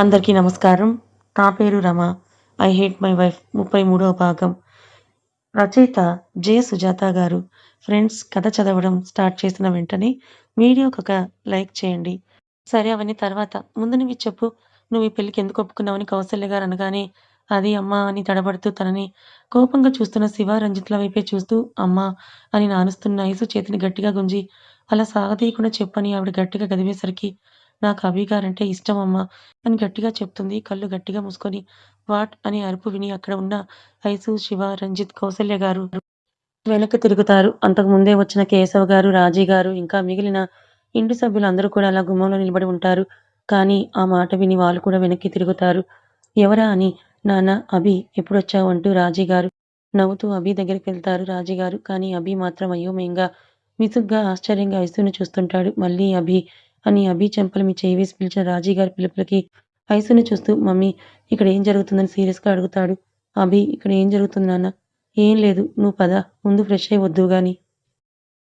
అందరికీ నమస్కారం. నా పేరు Rama. I hate my wife ముప్పై మూడవ భాగం. రచయిత జె సుజాత గారు ఫ్రెండ్స్ కథ చదవడం స్టార్ట్ చేసిన వెంటనే వీడియోకి ఒక లైక్ చేయండి. సరే అవన్నీ తర్వాత. ముందు నువ్వు చెప్పు. నువ్వు ఈ పెళ్ళికి ఎందుకు ఒప్పుకున్నావని కౌసల్య గారు అనగానే అది అమ్మా అని తడబడుతూ తనని కోపంగా చూస్తున్న శివ రంజిత్ల వైపే చూస్తూ అమ్మా అని నానుస్తున్న ఐసు చేతిని గట్టిగా గుంజి అలా సాగదీయకుండా చెప్పని ఆవిడ గట్టిగా గదివేసరికి నాకు అభి గారంటే ఇష్టం అమ్మా అని గట్టిగా చెప్తుంది. కళ్ళు గట్టిగా మూసుకొని వాట్? అని అరుపు విని అక్కడ ఉన్న ఐసు శివ రంజిత్ కౌసల్య గారు వెనక్కి తిరుగుతారు. అంతకు ముందే వచ్చిన కేశవ్ గారు రాజీ గారు ఇంకా మిగిలిన ఇంటి సభ్యులు అందరూ కూడా అలా గుమ్మంలో నిలబడి ఉంటారు. కానీ ఆ మాట విని వాళ్ళు కూడా వెనక్కి తిరుగుతారు. ఎవరా అని నాన్న అభి ఎప్పుడొచ్చావు? అంటూ రాజీ గారు నవ్వుతూ అభి దగ్గరికి వెళ్తారు. రాజీ గారు కానీ అభి మాత్రం అయోమయంగా విసుగ్గా ఆశ్చర్యంగా ఐసును చూస్తుంటాడు. మళ్ళీ అభి అని అభి చెంపలు మీ చేయి వేసి పిలిచిన రాజీ గారి పిలుపులకి ఐసుని చూస్తూ మమ్మీ ఇక్కడ ఏం జరుగుతుందని సీరియస్గా అడుగుతాడు. అభి ఇక్కడ ఏం జరుగుతుంది నాన్న? ఏం లేదు నువ్వు పద ముందు ఫ్రెష్ అయి వద్దు గాని.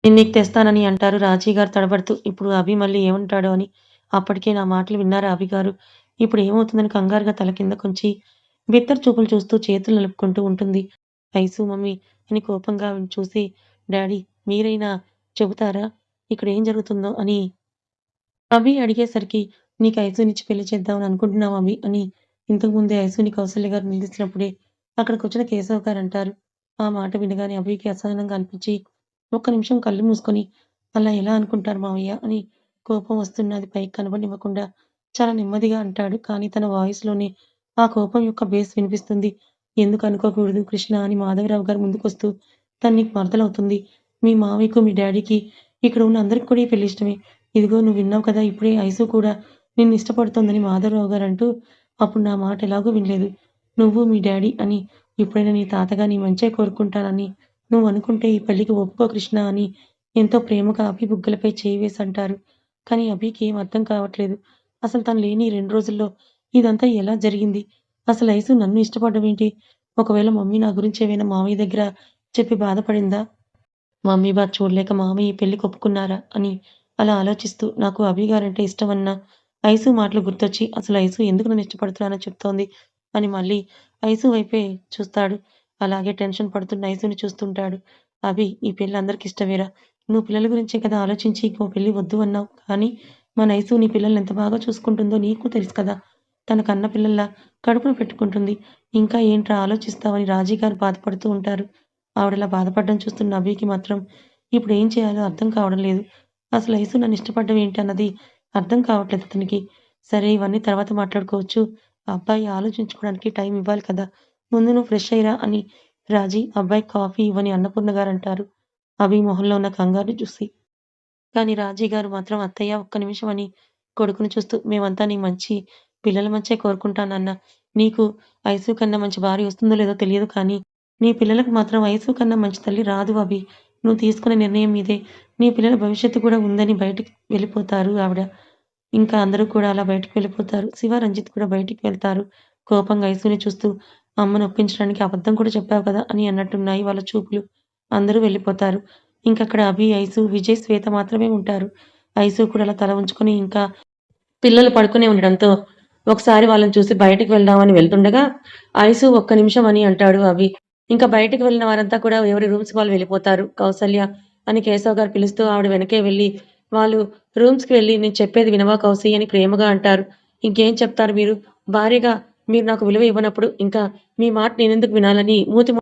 నేను నీకు తెస్తానని అంటారు రాజీ గారు తడబడుతూ. ఇప్పుడు అభి మళ్ళీ ఏమంటాడో అని. అప్పటికే నా మాటలు విన్నారు అభి గారు? ఇప్పుడు ఏమవుతుందని కంగారుగా తల కింద కొంచి బిత్తర చూపులు చూస్తూ చేతులు నలుపుకుంటూ ఉంటుంది. ఐసు మమ్మీ అని కోపంగా చూసి డాడీ మీరైనా చెబుతారా? ఇక్కడ ఏం జరుగుతుందో? అని అభి అడిగేసరికి నీకు ఐసునిచ్చి పెళ్ళి చేద్దామని అనుకుంటున్నావు అభి అని ఇంతకుముందే ఐసుని కౌశల్య గారు నిలిచినప్పుడే అక్కడికి వచ్చిన కేశవ్ గారు అంటారు. ఆ మాట వినగానే అభికి అసహనంగా అనిపించి ఒక్క నిమిషం కళ్ళు మూసుకొని అలా ఎలా అనుకుంటారు మావయ్య? అని కోపం వస్తున్నది పైకి కనబడివ్వకుండా చాలా నెమ్మదిగా అంటాడు. కానీ తన వాయిస్లోనే ఆ కోపం యొక్క బేస్ వినిపిస్తుంది. ఎందుకు అనుకోకూడదు కృష్ణ? అని మాధవరావు గారు ముందుకొస్తూ తను నీకు మరదలవుతుంది. మీ మావయ్యకు మీ డాడీకి ఇక్కడ ఉన్న అందరికి కూడా పెళ్ళి ఇష్టమే. ఇదిగో నువ్వు విన్నావు కదా ఇప్పుడే ఐసు కూడా నిన్ను ఇష్టపడుతోందని మాధవరావు గారు అంటూ అప్పుడు నా మాట ఎలాగో వినలేదు. నువ్వు మీ డాడీ అని ఇప్పుడైనా నీ తాతగా నీ మంచే కోరుకుంటానని నువ్వు అనుకుంటే ఈ పెళ్ళికి ఒప్పుకో కృష్ణ అని ఎంతో ప్రేమగా అభి బుగ్గలపై చేయి వేసి అంటారు. కానీ అభికి ఏం అర్థం కావట్లేదు. అసలు తను లేని రెండు రోజుల్లో ఇదంతా ఎలా జరిగింది? అసలు ఐసు నన్ను ఇష్టపడడం ఏంటి? ఒకవేళ మమ్మీ నా గురించి ఏమైనా మామయ్య దగ్గర చెప్పి బాధపడిందా? మమ్మీ బాధ చూడలేక మామయ్య ఈ పెళ్ళికి ఒప్పుకున్నారా అని అలా ఆలోచిస్తూ నాకు అభి గారంటే ఇష్టమన్న ఐసు మాటలు గుర్తొచ్చి అసలు ఐసు ఎందుకు నన్ను ఇష్టపడుతున్నానో చెప్తోంది? అని మళ్ళీ ఐసు వైపే చూస్తాడు. అలాగే టెన్షన్ పడుతున్న ఐసుని చూస్తుంటాడు. అభి ఈ పెళ్ళి అందరికి ఇష్టమేరా. నువ్వు పిల్లల గురించే కదా ఆలోచించి ఇంకో పెళ్ళి వద్దు అన్నావు. కానీ మన ఐసు నీ పిల్లల్ని ఎంత బాగా చూసుకుంటుందో నీకు తెలుసు కదా. తన కన్న పిల్లల్లా కడుపును పెట్టుకుంటుంది. ఇంకా ఏంట్రా ఆలోచిస్తావని రాజీ గారు బాధపడుతూ ఉంటారు. ఆవిడలా బాధపడడం చూస్తున్న అభికి మాత్రం ఇప్పుడు ఏం చేయాలో అర్థం కావడం లేదు. అసలు ఐసు నన్ను ఇష్టపడడం ఏంటి అన్నది అర్థం కావట్లేదు అతనికి. సరే ఇవన్నీ తర్వాత మాట్లాడుకోవచ్చు. అబ్బాయి ఆలోచించుకోవడానికి టైం ఇవ్వాలి కదా. ముందు నువ్వు ఫ్రెష్ అయ్యిరా అని రాజీ అబ్బాయి కాఫీ ఇవ్వని అన్నపూర్ణ గారు అంటారు అభి మొహంలో ఉన్న కంగారుని చూసి. కానీ రాజీ గారు మాత్రం అత్తయ్య ఒక్క నిమిషం అని కొడుకుని చూస్తూ మేమంతా నీ మంచి పిల్లల మంచే కోరుకుంటానన్న. నీకు ఐసు కన్నా మంచి భార్య వస్తుందో లేదో తెలియదు కానీ నీ పిల్లలకు మాత్రం ఐసు కన్నా మంచి తల్లి రాదు అభి. నువ్వు తీసుకునే నిర్ణయం మీదే. నీ పిల్లల భవిష్యత్తు కూడా ఉందని బయటికి వెళ్ళిపోతారు ఆవిడ. ఇంకా అందరూ కూడా అలా బయటికి వెళ్ళిపోతారు. శివ రంజిత్ కూడా బయటికి వెళ్తారు. కోపంగా ఐసుని చూస్తూ అమ్మను ఒప్పించడానికి అబద్ధం కూడా చెప్పావు కదా అని అన్నట్టున్నాయి వాళ్ళ చూపులు. అందరూ వెళ్ళిపోతారు. ఇంకక్కడ అభి ఐసు విజయ్ శ్వేత మాత్రమే ఉంటారు. ఐసు కూడా అలా తల ఉంచుకొని ఇంకా పిల్లలు పడుకునే ఉండడంతో ఒకసారి వాళ్ళని చూసి బయటికి వెళ్దామని వెళ్తుండగా ఐసు ఒక్క నిమిషం అని అంటాడు అవి ఇంకా బయటికి వెళ్ళిన వారంతా కూడా ఎవరి రూమ్స్ వాళ్ళు వెళ్ళిపోతారు. కౌసల్య అని కేశవ్ గారు పిలుస్తూ ఆవిడ వెనకే వెళ్ళి వాళ్ళు రూమ్స్కి వెళ్ళి నేను చెప్పేది వినవా కౌసి అని ప్రేమగా అంటారు. ఇంకేం చెప్తారు మీరు? భార్యగా మీరు నాకు విలువ ఇవ్వనప్పుడు ఇంకా మీ మాట నేనెందుకు వినాలని మూతి ము-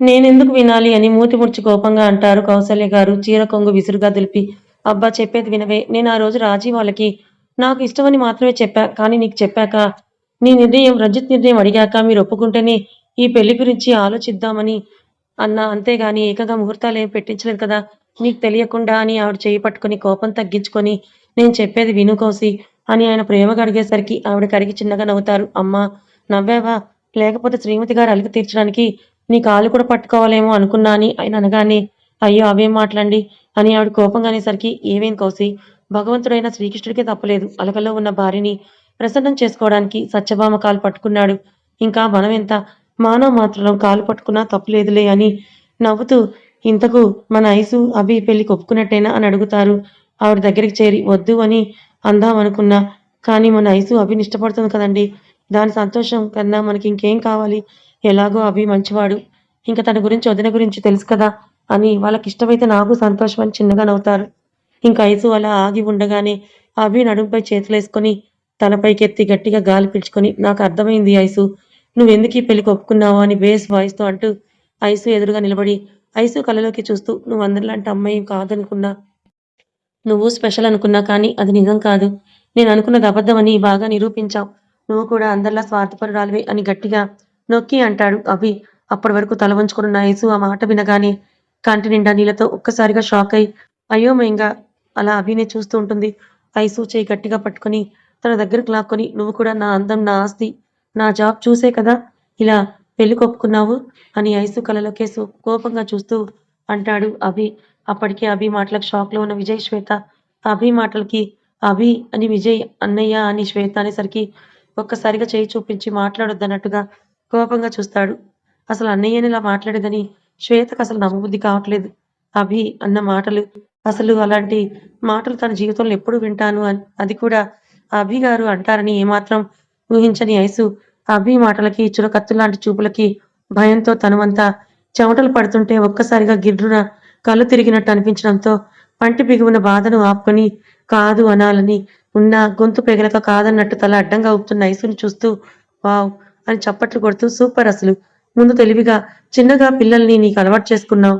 నేనెందుకు వినాలి అని మూతి ముడిచి కోపంగా అంటారు కౌసల్య గారు. చీర కొంగు విసురుగా దులిపి అబ్బా చెప్పేది వినవే. నేను ఆ రోజు రాజీ వాళ్ళకి నాకు ఇష్టమని మాత్రమే చెప్పా. కానీ నీకు చెప్పాక నీ నిర్ణయం రజిత్ నిర్ణయం అడిగాక మీరు ఒప్పుకుంటేనే ఈ పెళ్ళి గురించి ఆలోచిద్దామని అన్న అంతేగాని ఏకంగా ముహూర్తాలు ఏం పెట్టించలేదు కదా. నీకు తెలియకుండా అని ఆవిడ చేయి పట్టుకొని కోపం తగ్గించుకొని నేను చెప్పేది విను కౌసి అని ఆయన ప్రేమగా అడిగేసరికి ఆవిడ కరిగి చిన్నగా నవ్వుతారు. అమ్మా నవ్వావా? లేకపోతే శ్రీమతి గారు అలుగు తీర్చడానికి నీ కాలు కూడా పట్టుకోవాలేమో అనుకున్నా అని ఆయన అనగానే అయ్యో అవేం మాట్లాడండి అని ఆవిడ కోపంగా అనేసరికి ఏమేం కౌసి భగవంతుడైన శ్రీకృష్ణుడికి తప్పలేదు. అలకలో ఉన్న భార్యని ప్రసన్నం చేసుకోవడానికి సత్యభామ కాలు పట్టుకున్నాడు. ఇంకా మనం ఎంత? మానవ మాత్రం కాలు పట్టుకున్నా తప్పులేదులే అని నవ్వుతూ ఇంతకు మన ఐసు అభి పెళ్ళి ఒప్పుకున్నట్టేనా అని అడుగుతారు ఆవిడ దగ్గరికి చేరి వద్దు అని అందామనుకున్నా కానీ మన ఐసు అభిని ఇష్టపడుతుంది కదండి దాని సంతోషం కన్నా మనకి ఇంకేం కావాలి? ఎలాగో అభి మంచివాడు. ఇంకా తన గురించి వదిన గురించి తెలుసు కదా! అని వాళ్ళకి ఇష్టమైతే నాకు సంతోషం అని చిన్నగా నవ్వుతారు. ఇంకా ఐసు అలా ఆగి ఉండగానే అభి నడుంపై చేతులేసుకొని తలపైకెత్తి గట్టిగా గాలి పీల్చుకొని నాకు అర్థమైంది ఐసు. నువ్వెందుకు ఈ పెళ్ళి ఒప్పుకున్నావు అని బేస్ వాయిస్‌తో అంటూ ఐసు ఎదురుగా నిలబడి ఐసు కళ్ళలోకి చూస్తూ నువ్వు అందరిలాంటి అమ్మాయి కాదనుకున్నా. నువ్వు స్పెషల్ అనుకున్నా కానీ అది నిజం కాదు. నేను అనుకున్నది అబద్ధమని బాగా నిరూపించావు. నువ్వు కూడా అందరిలా స్వార్థపరురాలివే అని గట్టిగా నొక్కి అంటాడు అవి అప్పటి వరకు తల వంచుకున్న ఐసు ఆ మాట వినగానే కంటి నిండా నీళ్ళతో ఒక్కసారిగా షాక్ అయి అయోమయంగా అలా అభినే చూస్తూ ఉంటుంది. ఐసు చెయ్యి గట్టిగా పట్టుకొని తన దగ్గరకు లాక్కొని నువ్వు కూడా నా అందం, నా ఆస్తి, నా జాబ్ చూసే కదా ఇలా పెళ్ళి కొప్పుకున్నావు అని ఐసు కలలోకేసు కోపంగా చూస్తూ అంటాడు అభి. అప్పటికే అభి మాటలకు షాక్‌లో ఉన్న విజయ్, శ్వేత అభి మాటలకి అభి అని విజయ్, అన్నయ్య అని శ్వేత అనేసరికి ఒక్కసారిగా చేయి చూపించి మాట్లాడొద్దన్నట్టుగా కోపంగా చూస్తాడు. అసలు అన్నయ్యని ఇలా మాట్లాడేదని అసలు నమ్మబుద్ధి కావట్లేదు. అభి అన్న మాటలు అసలు అలాంటి మాటలు తన జీవితంలో ఎప్పుడు వింటాను అని అది కూడా అభి గారు అంటారని ఏమాత్రం ఊహించని ఐసు అభి మాటలకి, చురకత్తులాంటి చూపులకి భయంతో తనువంతా చెమటలు పడుతుంటే ఒక్కసారిగా గిర్రున కళ్ళు తిరిగినట్టు అనిపించడంతో పంటి బిగువున బాధను ఆపుకొని కాదు అనాలని ఉన్నా గొంతు పెగలక కాదన్నట్టు తల అడ్డంగా ఊపుతున్న ఐసుని చూస్తూ వావ్! అని చప్పట్లు కొడుతూ సూపర్ అసలు. ముందు తెలివిగా, చిన్నగా పిల్లల్ని నీకు అలవాటు చేసుకున్నావు.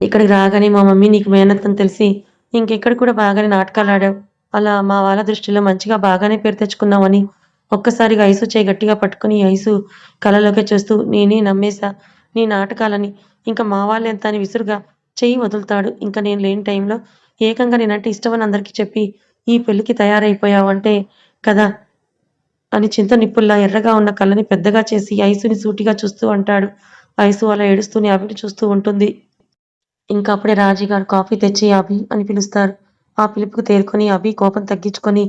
ఇక్కడికి రాగానే మా మమ్మీ నీకు మేనత్తని తెలిసి ఇంకెక్కడ కూడా బాగానే నాటకాలు ఆడావు అలా మా వాళ్ళ దృష్టిలో మంచిగా బాగానే పేరు తెచ్చుకున్నావు అని ఒక్కసారిగా ఐసు చేయి గట్టిగా పట్టుకొని ఐసు కలలోకి చూస్తూ నేనే నమ్మేశా నీ నాటకాలని. ఇంకా మా వాళ్ళెంత అని విసురుగా చెయ్యి వదులుతాడు. ఇంకా నేను లేని టైంలో ఏకంగా నేనంటే ఇష్టమని అందరికీ చెప్పి ఈ పెళ్ళికి తయారైపోయావంటే కదా అని చింత నిప్పుల్లా ఎర్రగా ఉన్న కళ్ళని పెద్దగా చేసి ఐసుని సూటిగా చూస్తూ అంటాడు. ఐసు అలా ఏడుస్తూనే అభిని చూస్తూ ఉంటుంది. ఇంకా అప్పుడే రాజీగారు కాఫీ తెచ్చి అభి అని పిలుస్తారు. ఆ పిలుపుకు తేరుకొని అభి కోపం తగ్గించుకొని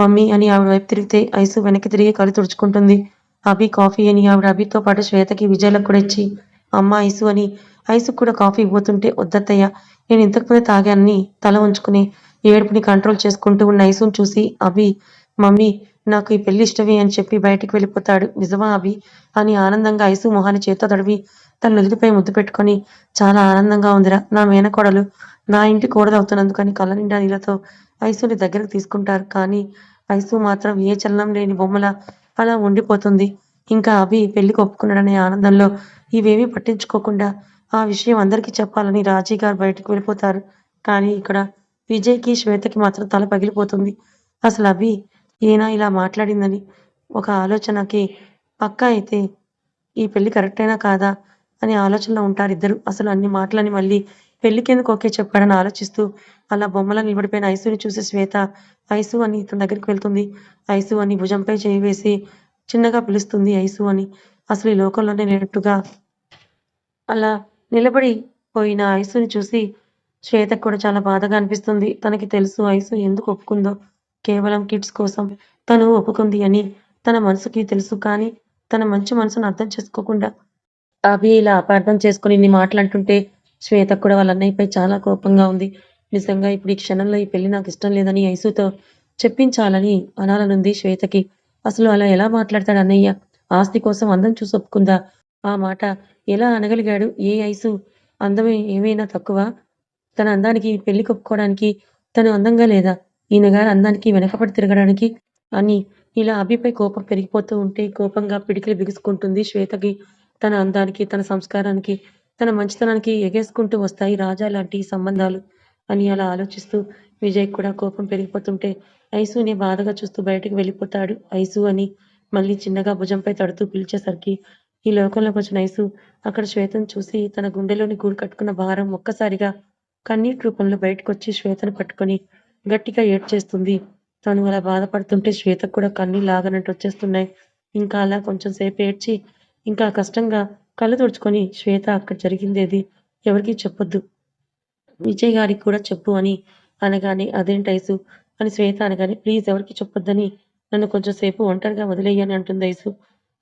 మమ్మీ అని ఆవిడ వైపు తిరిగితే ఐసు వెనక్కి తిరిగి కళ్ళు తుడుచుకుంటుంది. అభి కాఫీ అని ఆవిడ అభితో పాటు శ్వేతకి, విజయలకు కూడా ఇచ్చి అమ్మ ఐసు అని ఐసుకు కూడా కాఫీ ఇవ్వతుంటే వద్దత్తయ్య నేను ఇంతకుముందే తాగానని తల ఉంచుకుని ఏడుపుని కంట్రోల్ చేసుకుంటూ ఉన్న ఐసును చూసి అభి మమ్మీ నాకు ఈ పెళ్ళి ఇష్టమే అని చెప్పి బయటికి వెళ్ళిపోతాడు. నిజమా అభి? అని ఆనందంగా ఐసు మొహాన్ని చేత్తో తడివి తన నుదుటిపై ముద్దు పెట్టుకొని చాలా ఆనందంగా ఉందిరా నా మేనకోడలు నా ఇంటి కోడలు అవుతున్నందుకని కళ్ళ నిండా నీళ్ళతో ఐసుని దగ్గరకు తీసుకుంటారు. కానీ ఐసు మాత్రం ఏ చలనం లేని బొమ్మల అలా ఉండిపోతుంది. ఇంకా అభి పెళ్ళి ఒప్పుకున్నాడనే ఆనందంలో ఇవేమీ పట్టించుకోకుండా ఆ విషయం అందరికీ చెప్పాలని రాజీ గారు బయటకు వెళ్ళిపోతారు. కానీ ఇక్కడ విజయ్‌కి, శ్వేతకి మాత్రం తల పగిలిపోతుంది. అసలు అభి ఏనా ఇలా మాట్లాడిందని ఒక ఆలోచనకి పక్కా అయితే ఈ పెళ్ళి కరెక్టేనా కాదా అనే ఆలోచనలో ఉంటారు ఇద్దరు అసలు అన్ని మాటలని మళ్ళీ పెళ్ళికెందుకు ఓకే చెప్పాడని ఆలోచిస్తూ అలా బొమ్మలా నిలబడిపోయిన ఐసుని చూసి శ్వేత ఐసు అని తన దగ్గరికి వెళ్తుంది. ఐసు అని భుజంపై చేయి వేసి చిన్నగా పిలుస్తుంది ఐసు అని. అసలు ఈ లోకంలోనే లేనట్టుగా అలా నిలబడి పోయిన ఐసుని చూసి శ్వేతకు కూడా చాలా బాధగా అనిపిస్తుంది. తనకి తెలుసు ఐసు ఎందుకు ఒప్పుకుందో. కేవలం కిడ్స్ కోసం తను ఒప్పుకుంది అని తన మనసుకి తెలుసు. కానీ తన మంచి మనసును అర్థం చేసుకోకుండా అవి ఇలా అపార్థం చేసుకొని ఇన్ని మాటలంటుంటే శ్వేత కూడా వాళ్ళ అన్నయ్యపై చాలా కోపంగా ఉంది. నిజంగా ఇప్పుడు ఈ క్షణంలో ఈ పెళ్ళి నాకు ఇష్టం లేదని ఐసుతో చెప్పించాలని అనాలనుంది శ్వేతకి. అసలు అలా ఎలా మాట్లాడతాడు అన్నయ్య? ఆస్తి కోసం అందం చూసి ఒప్పుకుందా? ఆ మాట ఎలా అనగలిగాడు? ఏ ఐసు అందమే ఏమైనా తక్కువ తన అందానికి పెళ్ళి ఒప్పుకోవడానికి తను అందంగా లేదా? ఈయనగారి అందానికి వెనకపడి తిరగడానికి అని ఇలా అభిపై కోపం పెరిగిపోతూ ఉంటే కోపంగా పిడికిలు బిగుసుకుంటుంది శ్వేతకి. తన అందానికి, తన సంస్కారానికి, తన మంచితనానికి ఎగేసుకుంటూ వస్తాయి రాజా లాంటి సంబంధాలు అని అలా ఆలోచిస్తూ విజయ్ కూడా కోపం పెరిగిపోతుంటే ఐసుని బాధగా చూస్తూ బయటకు వెళ్ళిపోతాడు. ఐసు అని మళ్ళీ చిన్నగా భుజంపై తడుతూ పిలిచేసరికి ఈ లోకంలోకొచ్చిన ఐసు అక్కడ శ్వేతను చూసి తన గుండెలోని గూడు కట్టుకున్న భారం ఒక్కసారిగా కన్నీటి రూపంలో బయటకొచ్చి శ్వేతను పట్టుకొని గట్టిగా ఏడ్చేస్తుంది. తను అలా బాధపడుతుంటే శ్వేతకు కూడా కన్నీళ్ళు లాగనట్టు వచ్చేస్తున్నాయి. ఇంకా అలా కొంచెం సేపు ఏడ్చి ఇంకా కష్టంగా కళ్ళు తుడుచుకొని శ్వేత అక్కడ జరిగిందేది ఎవరికీ చెప్పొద్దు. విజయ్ గారికి కూడా చెప్పు అని అనగానే అదేంటి ఐసు అని శ్వేత అనగానే ప్లీజ్ ఎవరికి చెప్పొద్దని నన్ను కొంచెం సేపు ఒంటరిగా వదిలేయని అంటుంది ఐసు.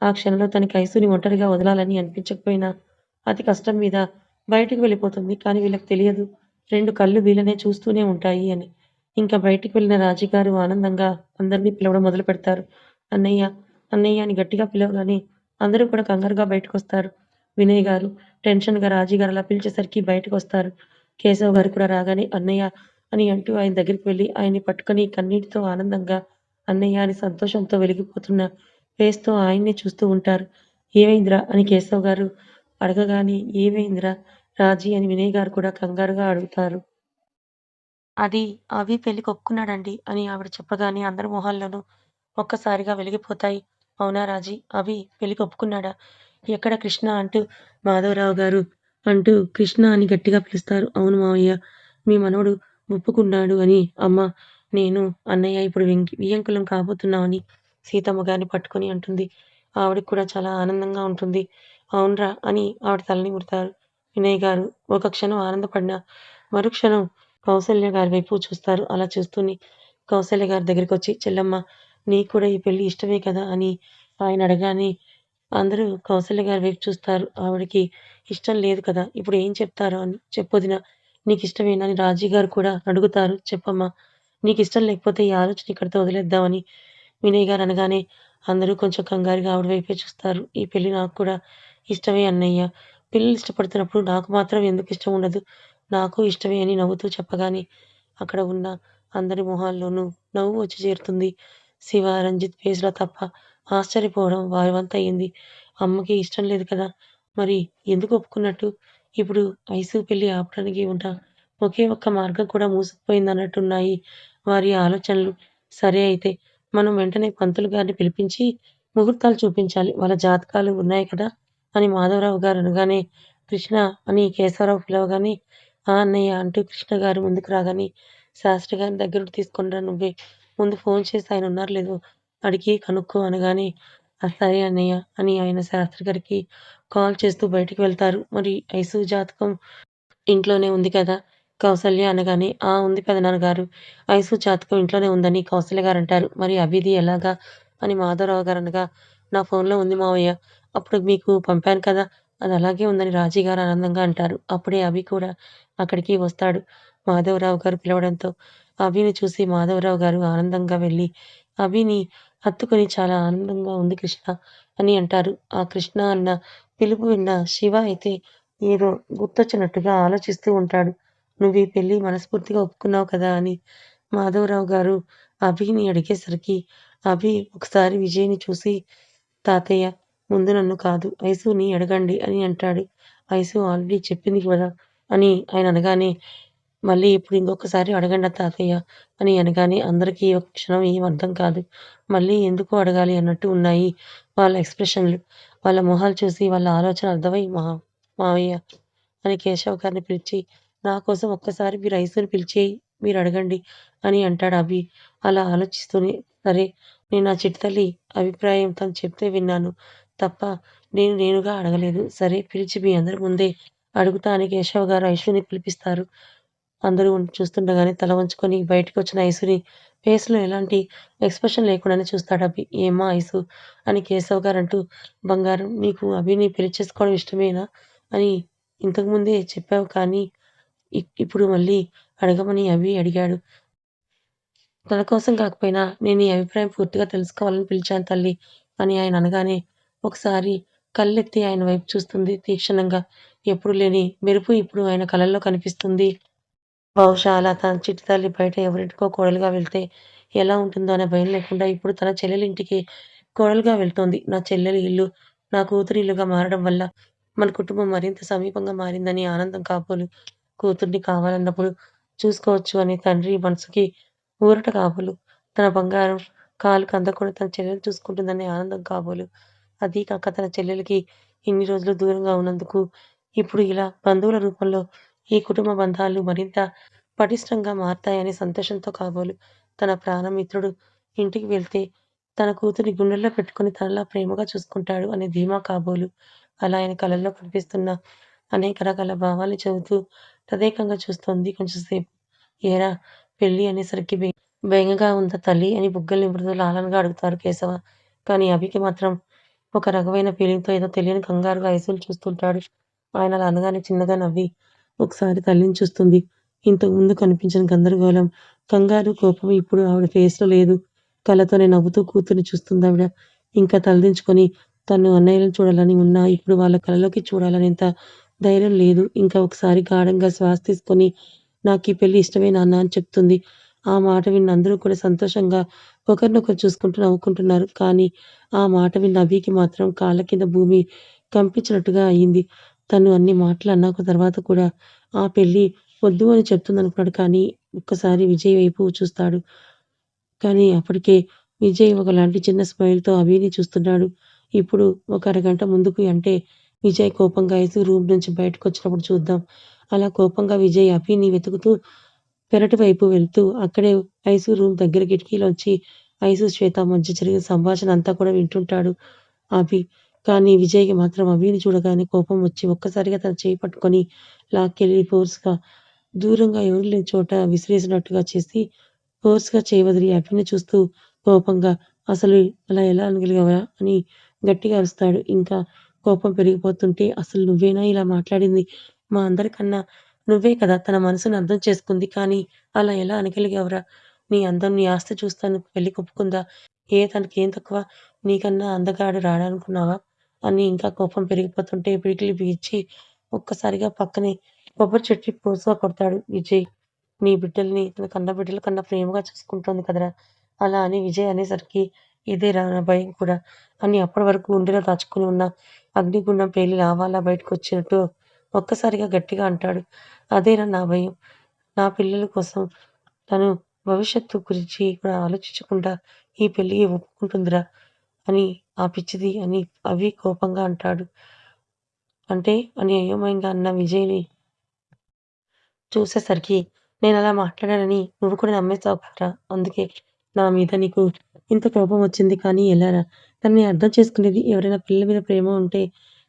ఆ క్షణంలో తనకి ఐసుని ఒంటరిగా వదలాలని అనిపించకపోయినా అతి కష్టం మీద బయటికి వెళ్ళిపోతుంది. కానీ వీళ్ళకి తెలియదు. రెండు కళ్ళు వీళ్ళనే చూస్తూనే ఉంటాయి అని. ఇంకా బయటికి వెళ్ళిన రాజీగారు ఆనందంగా అందరినీ పిలవడం మొదలు పెడతారు అన్నయ్య అన్నయ్య అని గట్టిగా పిలవగానే అందరూ కూడా కంగారుగా బయటకు వస్తారు వినయ్ గారు టెన్షన్గా రాజీ గారు అలా పిలిచేసరికి బయటకు వస్తారు కేశవ్ గారు కూడా రాగానే అన్నయ్య అని అంటూ ఆయన దగ్గరికి వెళ్ళి ఆయన్ని పట్టుకొని కన్నీటితో ఆనందంగా అన్నయ్య అని సంతోషంతో వెలిగిపోతున్న ఫేస్తో ఆయన్ని చూస్తూ ఉంటారు. ఏమైందిరా? అని కేశవ్ గారు అడగగానే ఏమైందిరా? రాజీ అని వినయ్ గారు కూడా కంగారుగా అడుగుతారు. అది అవి పెళ్ళి కొక్కున్నాడండి అని ఆవిడ చెప్పగానే అందరి మొహాల్లోనూ ఒక్కసారిగా వెలిగిపోతాయి. అవునా రాజీ? అవి పెళ్ళి ఒప్పుకున్నాడా ఎక్కడ కృష్ణ అంటూ మాధవరావు గారు అంటూ కృష్ణ అని గట్టిగా పిలుస్తారు. అవును మావయ్య మీ మనవడు ఒప్పుకున్నాడు అని. అమ్మ నేను అన్నయ్య ఇప్పుడు వెంకి వియంకులం కాబోతున్నామని సీతమ్మ గారిని పట్టుకొని అంటుంది. ఆవిడకి కూడా చాలా ఆనందంగా ఉంటుంది. అవునరా అని ఆవిడ తలని ముడతారు. వినయ్ గారు ఒక క్షణం ఆనందపడిన మరుక్షణం కౌసల్య గారి వైపు చూస్తారు. అలా చూస్తూనే కౌసల్య గారి దగ్గరికి వచ్చి చెల్లమ్మ నీకు కూడా ఈ పెళ్ళి ఇష్టమే కదా? అని ఆయన అడగానే అందరూ కౌసల్య గారి వైపు చూస్తారు. ఆవిడకి ఇష్టం లేదు కదా ఇప్పుడు ఏం చెప్తారో అని చెప్పొదిన నీకు ఇష్టమేనా అని రాజీ గారు కూడా అడుగుతారు. చెప్పమ్మా నీకు ఇష్టం లేకపోతే ఈ ఆలోచన ఇక్కడితో వదిలేద్దామని వినయ్ గారు అనగానే అందరూ కొంచెం కంగారుగా ఆవిడ వైపే చూస్తారు. ఈ పెళ్ళి నాకు కూడా ఇష్టమే అన్నయ్య. పిల్లలు ఇష్టపడుతున్నప్పుడు నాకు మాత్రం ఎందుకు ఇష్టం ఉండదు? నాకు ఇష్టమే అని నవ్వుతూ చెప్పగానే అక్కడ ఉన్న అందరి మొహాల్లోనూ నవ్వు వచ్చి చేరుతుంది. శివ రంజిత్ ఫేస్లో తప్ప ఆశ్చర్యపోవడం వారి వంత అయింది అమ్మకి ఇష్టం లేదు కదా? మరి ఎందుకు ఒప్పుకున్నట్టు? ఇప్పుడు ఐసు పెళ్ళి ఆపడానికి ఉంటా. ఒకే ఒక్క మార్గం కూడా మూసుకుపోయిందన్నట్టున్నాయి వారి ఆలోచనలు. సరే అయితే మనం వెంటనే పంతులు గారిని పిలిపించి ముహూర్తాలు చూపించాలి. వాళ్ళ జాతకాలు ఉన్నాయి కదా? అని మాధవరావు గారు అనగానే కృష్ణ అని కేశవరావు పిలవగానే ఆ అన్నయ్య అంటూ కృష్ణ గారు ముందుకు రాగానే శాస్త్రి గారిని దగ్గరకు తీసుకునిరా నువ్వే. ముందు ఫోన్ చేసి ఆయన ఉన్నారు లేదు అడిగి కనుక్కో అనగానే సరే అన్నయ్య అని ఆయన శాస్త్రి గారికి కాల్ చేస్తూ బయటికి వెళ్తారు. మరి ఐసు జాతకం ఇంట్లోనే ఉంది కదా? కౌసల్య అనగానే ఆ ఉంది పెదనాన్నగారు ఐసు జాతకం ఇంట్లోనే ఉందని కౌసల్య గారు అంటారు మరి అభిది ఎలాగా అని మాధవరావు గారు అనగా నా ఫోన్లో ఉంది మావయ్య. అప్పుడు మీకు పంపాను కదా? అది అలాగే ఉందని రాజీ గారు ఆనందంగా అంటారు. అప్పుడే అభి కూడా అక్కడికి వస్తాడు మాధవరావు గారు పిలవడంతో అభిని చూసి మాధవరావు గారు ఆనందంగా వెళ్ళి అభిని హత్తుకొని చాలా ఆనందంగా ఉంది కృష్ణ అని అంటారు. ఆ కృష్ణ అన్న పిలుపు విన్న శివ అయితే ఏదో గుర్తొచ్చినట్టుగా ఆలోచిస్తూ ఉంటాడు. నువ్వు ఈ పెళ్ళి మనస్ఫూర్తిగా ఒప్పుకున్నావు కదా అని మాధవరావు గారు అభిని అడిగేసరికి అభి ఒకసారి విజయ్ని చూసి తాతయ్య ముందు నన్ను కాదు ఐసుని అడగండి అని అంటాడు. ఐసు ఆల్రెడీ చెప్పింది కదా అని ఆయన అనగానే మళ్ళీ ఇప్పుడు ఇంకొకసారి అడగండి తాతయ్య అని అనగానే అందరికీ ఒక క్షణం ఏం అర్థం కాదు. మళ్ళీ ఎందుకు అడగాలి అన్నట్టు ఉన్నాయి వాళ్ళ ఎక్స్ప్రెషన్లు. వాళ్ళ మొహాలు చూసి వాళ్ళ ఆలోచన అర్థమై మా మావయ్య అని కేశవ్ గారిని పిలిచి నా కోసం ఒక్కసారి మీరు ఐసుని పిలిచి మీరు అడగండి అని అంటాడు అభి. అలా ఆలోచిస్తూనే సరే నేను నా చిట్టి తల్లి అభిప్రాయం తను చెప్తే విన్నాను తప్ప నేను నేనుగా అడగలేదు. సరే పిలిచి మీ అందరి ముందే అడుగుతా అని కేశవ్ గారు ఐశ్వర్ని పిలిపిస్తారు. అందరూ చూస్తుండగానే తల వంచుకొని బయటకు వచ్చిన ఐసుని ఫేస్లో ఎలాంటి ఎక్స్ప్రెషన్ లేకుండానే చూస్తాడు అభి. ఏమా ఐసు అని కేశవ్ గారు అంటూ బంగారం నీకు అభిని పెళ్ళి చేసుకోవడం ఇష్టమేనా? అని ఇంతకుముందే చెప్పావు కానీ ఇప్పుడు మళ్ళీ అడగమని అభి అడిగాడు. తన కోసం కాకపోయినా నేను ఈ అభిప్రాయం పూర్తిగా తెలుసుకోవాలని పిలిచాను తల్లి అని ఆయన అనగానే ఒకసారి కళ్ళెత్తి ఆయన వైపు చూస్తుంది తీక్షణంగా. ఎప్పుడు లేని మెరుపు ఇప్పుడు ఆయన కళ్ళల్లో కనిపిస్తుంది. బహుశా అలా తన చిట్టి తల్లి బయట ఎవరింటికో కోడలుగా వెళ్తే ఎలా ఉంటుందో అనే భయం లేకుండా ఇప్పుడు తన చెల్లెలి ఇంటికి కోడలుగా వెళ్తోంది. నా చెల్లెలి ఇల్లు నా కూతురి ఇల్లుగా మారడం వల్ల మన కుటుంబం మరింత సమీపంగా మారిందని ఆనందం కాబోలు కూతుర్ని కావాలన్నప్పుడు చూసుకోవచ్చు అని తండ్రి మనసుకి ఊరట కాబోలు. తన బంగారం కాలుకు అందకుండా తన చెల్లెలు చూసుకుంటుందనే ఆనందం కాబోలు. అదీ కాక తన చెల్లెలికి ఇన్ని రోజులు దూరంగా ఉన్నందుకు ఇప్పుడు ఇలా బంధువుల రూపంలో ఈ కుటుంబ బంధాలు మరింత పటిష్టంగా మారతాయని సంతోషంతో కాబోలు. తన ప్రాణమిత్రుడు ఇంటికి వెళ్తే తన కూతురి గుండెల్లో పెట్టుకుని తనలా ప్రేమగా చూసుకుంటాడు అనే ధీమా కాబోలు. అలా ఆయన కళల్లో కనిపిస్తున్న అనేక రకాల భావాలు చెబుతూ తదేకంగా చూస్తోంది కొంచెంసేపు ఏరా పెళ్ళి అనేసరికి బె బెంగగా ఉందా తల్లి అని బుగ్గల్ని మృదు లాలనగా అడుగుతారు కేశవ. కానీ అభికి మాత్రం ఒక రకమైన ఫీలింగ్తో ఏదో తెలియని కంగారుగా ఐసులు చూస్తుంటాడు. ఆయన అలా అనగానే చిన్నగా నవ్వి ఒకసారి తల్లిని చూస్తుంది ఇంతకుముందు కనిపించిన గందరగోళం, కంగారు, కోపం ఇప్పుడు ఆవిడ ఫేస్‌లో లేదు. కళ్ళతోనే నవ్వుతూ కూతుర్ని చూస్తుందావిడ. ఇంకా తలదించుకొని తను అన్నయ్యలను చూడాలని ఉన్నా ఇప్పుడు వాళ్ళ కళ్ళలోకి చూడాలనేంత ధైర్యం లేదు. ఇంకా ఒకసారి గాఢంగా శ్వాస తీసుకొని నాకు ఈ పెళ్ళి ఇష్టమే నాన్న అని చెప్తుంది. ఆ మాట విన్న అందరూ కూడా సంతోషంగా ఒకరినొకరు చూసుకుంటూ నవ్వుకుంటున్నారు. కానీ ఆ మాట విన్న అభికి మాత్రం కాళ్ళ కింద భూమి కంపించినట్టుగా అయింది. తను అన్ని మాటలు అన్నాక తర్వాత కూడా ఆ పెళ్ళి వద్దు అని చెప్తుందనుకున్నాడు. కానీ ఒక్కసారి విజయ్ వైపు చూస్తాడు. కానీ అప్పటికే విజయ్ ఒకలాంటి చిన్న స్మైల్‌తో అభిని చూస్తున్నాడు. ఇప్పుడు ఒక అరగంట ముందుకు అంటే విజయ్ కోపంగా వేసి రూమ్ నుంచి బయటకు వచ్చినప్పుడు చూద్దాం. అలా కోపంగా విజయ్ అభిని వెతుకుతూ పెరటి వైపు వెళ్తూ అక్కడే ఐసు రూమ్ దగ్గర కిటికీలోంచి ఐసు, శ్వేత మధ్య జరిగిన సంభాషణ అంతా కూడా వింటుంటాడు అభి. కానీ విజయ్‌కి మాత్రం అభిని చూడగానే కోపం వచ్చి ఒక్కసారిగా తన చేయి పట్టుకొని లాక్కెళ్ళి ఫోర్స్‌గా దూరంగా ఎవరు లేని చోట విసిరేసినట్టుగా చేసి ఫోర్స్‌గా చేయవదిలి అభిని చూస్తూ కోపంగా అసలు అలా ఎలా అనగలిగావురా అని గట్టిగా అరుస్తాడు. ఇంకా కోపం పెరిగిపోతుంటే అసలు నువ్వేనా ఇలా మాట్లాడింది? మా అందరికన్నా నువ్వే కదా తన మనసును అర్థం చేసుకుంది. కానీ అలా ఎలా అనగలిగావురా? నీ అందం, నీ ఆస్తి చూస్తాను పెళ్ళి కొప్పుకుందా ఏ తనకేం తక్కువ? నీకన్నా అందగాడు రాడనుకున్నావా? అని ఇంకా కోపం పెరిగిపోతుంటే పిడికిలి బిగించి ఒక్కసారిగా పక్కనే కొబ్బరి చెట్టు ఫోర్స్‌గా కొడతాడు విజయ్. నీ బిడ్డల్ని తన కన్న బిడ్డల కన్నా ప్రేమగా చూసుకుంటోంది కదరా! అలా అని విజయ్ అనేసరికి ఇదేరా నా భయం కూడా అని అప్పటి వరకు గుండెలో దాచుకుని ఉన్న అగ్నిగుండం పేలి లావాలా బయటకొచ్చినట్టు ఒక్కసారిగా గట్టిగా అంటాడు. అదేరా నా భయం. నా పిల్లల కోసం తను భవిష్యత్తు గురించి కూడా ఆలోచించకుండా ఈ పెళ్ళి ఒప్పుకుంటుందిరా అని ఆ పిచ్చిది అని అవి కోపంగా అంటాడు. అంటే అని అయోమయంగా అన్న విజయ్‌ని చూసేసరికి నేనలా మాట్లాడానని నువ్వు కూడా నమ్మేసావు కదరా! అందుకే నా మీద నీకు ఇంత కోపం వచ్చింది. కానీ ఎలారా? తనని అర్థం చేసుకునేది ఎవరైనా పిల్లల మీద ప్రేమ ఉంటే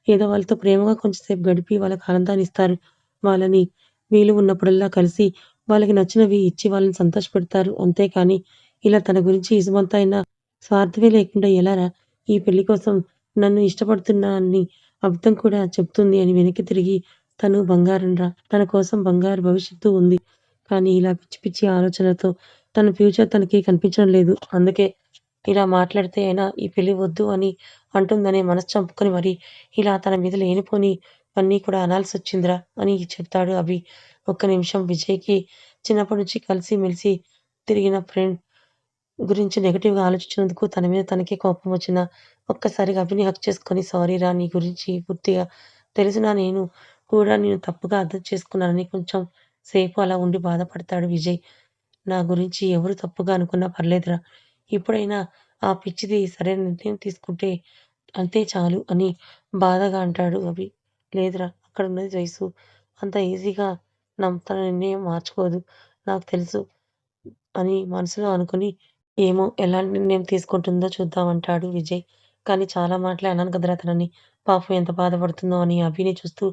ఏదో వాళ్ళతో ప్రేమగా కొంచెం సేపు గడిపి వాళ్ళకి ఆనందాన్ని ఇస్తారు. వాళ్ళని వీలు ఉన్నప్పుడల్లా కలిసి వాళ్ళకి నచ్చినవి ఇచ్చి వాళ్ళని సంతోషపెడతారు. అంతేకానీ ఇలా తన గురించి ఇసుమంతైనా స్వార్థమే లేకుండా ఎలారా? ఈ పెళ్ళి కోసం నన్ను ఇష్టపడుతున్నా అని అబద్ధం కూడా చెప్తుంది అని వెనక్కి తిరిగి తను బంగారంరా! తన కోసం బంగారు భవిష్యత్తు ఉంది. కానీ ఇలా పిచ్చి పిచ్చి ఆలోచనలతో తన ఫ్యూచర్ తనకి కనిపించడం లేదు. అందుకే ఇలా మాట్లాడితే అయినా ఈ పెళ్ళి వద్దు అని అంటుందనే మనసు చంపుకొని మరి ఇలా తన మీద లేనిపోని అన్నీ కూడా అనాల్సి వచ్చిందిరా అని చెప్తాడు అభి. ఒక్క నిమిషం విజయ్‌కి చిన్నప్పటి నుంచి కలిసి మెలిసి తిరిగిన ఫ్రెండ్ గురించి నెగెటివ్‌గా ఆలోచించినందుకు తన మీద తనకే కోపం వచ్చిన ఒక్కసారిగా అభిని హక్ చేసుకొని సారీరా నీ గురించి పూర్తిగా తెలిసినా నేను కూడా నేను తప్పుగా అర్థం చేసుకున్నానని కొంచెం సేపు అలా ఉండి బాధపడతాడు విజయ్. నా గురించి ఎవరు తప్పుగా అనుకున్నా పర్లేదురా! ఇప్పుడైనా ఆ పిచ్చిది సరైన నిర్ణయం తీసుకుంటే అంతే చాలు అని బాధగా అంటాడు అభి. లేదురా అక్కడ ఉన్నది వయసు అంత ఈజీగా తన నిర్ణయం మార్చుకోదు. నాకు తెలుసు అని మనసులో అనుకుని ఏమో ఎలాంటి నిర్ణయం తీసుకుంటుందో చూద్దాం అంటాడు విజయ్. కానీ చాలా మాటలే అన్నాను కదరా తనని. పాపం ఎంత బాధపడుతుందో అని అభిని చూస్తూ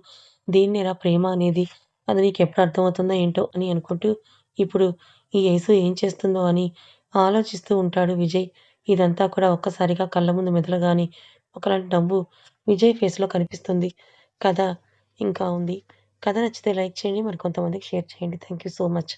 దీన్నేరా ప్రేమ అనేది. అది నీకెప్పుడు అర్థమవుతుందో ఏంటో అని అనుకుంటూ ఇప్పుడు ఈ ఐసు ఏం చేస్తుందో అని ఆలోచిస్తూ ఉంటాడు విజయ్. ఇదంతా కూడా ఒక్కసారిగా కళ్ళ ముందు మెదలగానే ఒకలాంటి నవ్వు విజయ్ ఫేస్‌లో కనిపిస్తుంది. కథ ఇంకా ఉంది. కథ నచ్చితే లైక్ చేయండి. మరి కొంతమందికి షేర్ చేయండి. Thank you so much.